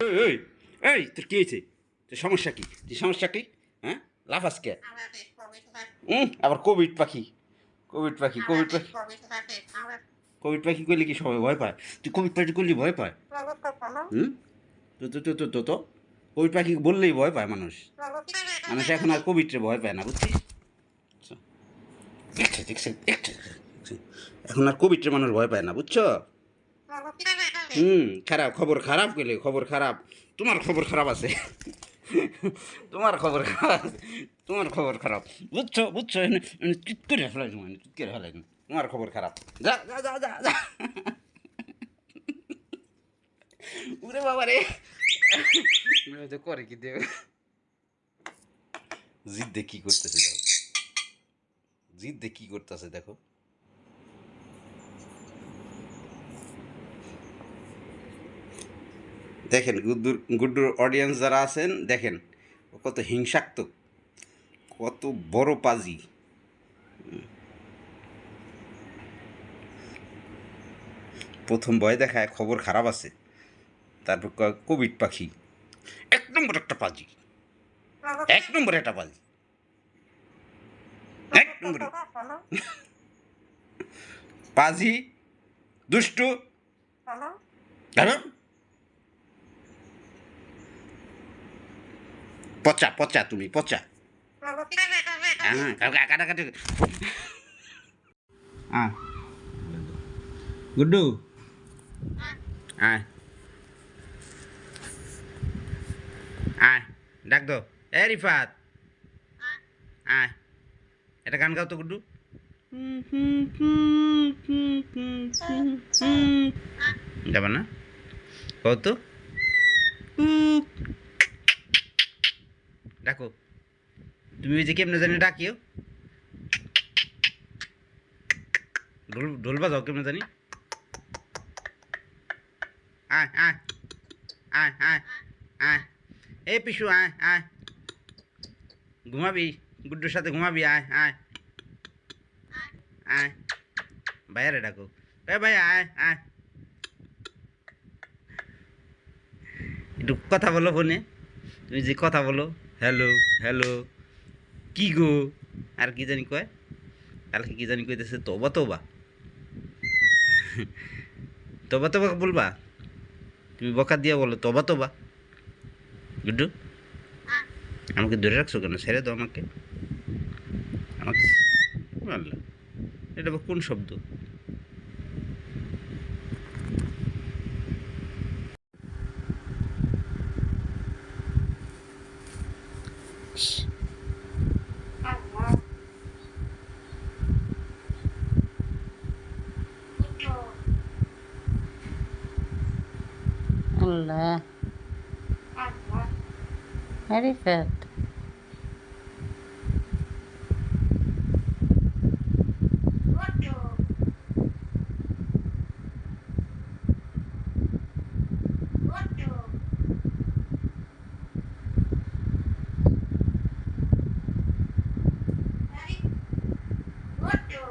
এই, এই তোর কি হয়েছে? তোর সমস্যা কি? তোর সমস্যা কি? হ্যাঁ? লাফাস কে হুম আবার কোভিড পাখি। কোভিড পাখি কোভিড পাখি। কোভিড পাখি করলে কি সবাই ভয় পায়? তুই কোভিড পাখি করলে ভয় পায়? হুম? তো তো তো তো তো তো? কোভিড পাখি বললেই ভয় পায় মানুষ। মানুষ এখন আর কোভিডে ভয় পায় না বুঝছিস? আচ্ছা। এখন আর কোভিডে মানুষ ভয় পায় না বুঝছ? হুম, খারাপ, খবর খারাপ গেলে খবর খারাপ। তোমার খবর খারাপ আছে। তোমার খবর খারাপ তোমার খবর খারাপ। বুঝছ বুঝছ? চিৎ করে ফেলাই তোমার চিৎ করে ফেলাই তোমার খবর খারাপ। যা যা যা যা যা। উরে বাবা রে। করে কি দেবে? জিদ দেখ কি করতেছে দেখো। জিদ দেখ কি করতেছে দেখো। দেখেন গুড্ডুর গুড্ডুর অডিয়েন্স যারা আছেন দেখেন কত হিংসাত্মক কত বড় পাজি। প্রথম ভয় দেখায় খবর খারাপ আছে তারপর কোভিড পাখি। এক নম্বর একটা পাজি। এক নম্বর একটা পাজি। এক নম্বর। পাজি দুষ্টু। জানো পচা পচা তুমি পচা হ্যাঁ কাকা কাটাকাটি হ্যাঁ গুড্ডু আয় আয় ডাক দো এ রিফাত আয় এটা গান গাও তো গুড্ডু যাবে না কও তো ডাকো তুমি ওই যে কেমনে জানি ডাকিও। ঢোল ঢোল বাজাও কেমনে জানি। আয় আয় আয় আয় আয়। এ পিসু, আয় আয়। ঘুমাবি, গুড্ডুর সাথে ঘুমাবি, আয় আয়। আয়। ভাইয়ারে ডাকো। এ ভাই আয় আয়। একটু কথা বলো ফোনে। তুমি যে কথা বলো, হ্যালো হ্যালো। কি গো? আর কি জানি কয়? কালকে কি জানি কইতেছে, তোবা তোবা। তোবা তোবা বলবা? তুমি বকা দিয়া বলো, তোবা তোবা। গুড্ডু, আমাকে ধরে রাখছো কেন? ছেড়ে দাও আমাকে। আমাকে এটা কোন শব্দ? Elephant. Elephant. What do?